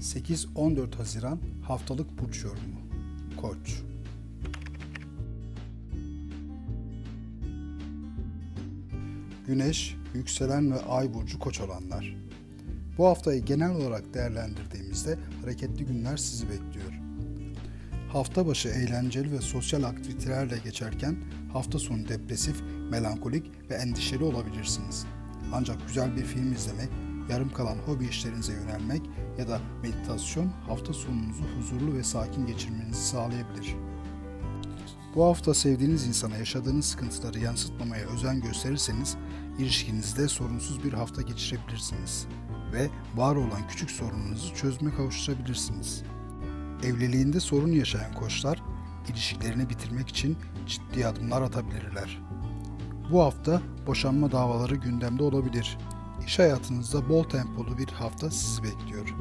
8-14 Haziran haftalık burç yorumu. Koç. Güneş, yükselen ve ay burcu koç olanlar. Bu haftayı genel olarak değerlendirdiğimizde hareketli günler sizi bekliyor. Hafta başı eğlenceli ve sosyal aktivitelerle geçerken hafta sonu depresif, melankolik ve endişeli olabilirsiniz. Ancak güzel bir film izlemek, yarım kalan hobi işlerinize yönelmek ya da meditasyon hafta sonunuzu huzurlu ve sakin geçirmenizi sağlayabilir. Bu hafta sevdiğiniz insana yaşadığınız sıkıntıları yansıtmamaya özen gösterirseniz ilişkinizde sorunsuz bir hafta geçirebilirsiniz ve var olan küçük sorununuzu çözüme kavuşturabilirsiniz. Evliliğinde sorun yaşayan koçlar ilişkilerini bitirmek için ciddi adımlar atabilirler. Bu hafta boşanma davaları gündemde olabilir. İş hayatınızda bol tempolu bir hafta sizi bekliyor.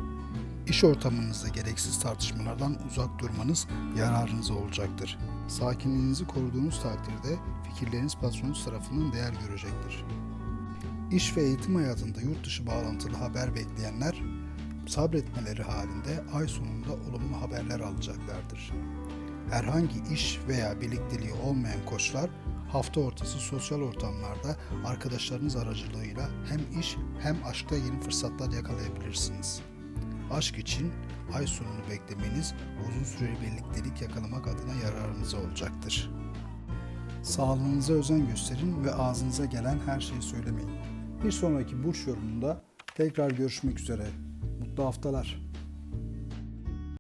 İş ortamınızda gereksiz tartışmalardan uzak durmanız yararınıza olacaktır. Sakinliğinizi koruduğunuz takdirde fikirleriniz patronunuz tarafından değer görecektir. İş ve eğitim hayatında yurt dışı bağlantılı haber bekleyenler sabretmeleri halinde ay sonunda olumlu haberler alacaklardır. Herhangi iş veya birlikteliği olmayan koçlar hafta ortası sosyal ortamlarda arkadaşlarınız aracılığıyla hem iş hem aşkta yeni fırsatlar yakalayabilirsiniz. Aşk için ay sonunu beklemeniz uzun süreli birliktelik yakalamak adına yararınıza olacaktır. Sağlığınıza özen gösterin ve ağzınıza gelen her şeyi söylemeyin. Bir sonraki burç yorumunda tekrar görüşmek üzere. Mutlu haftalar.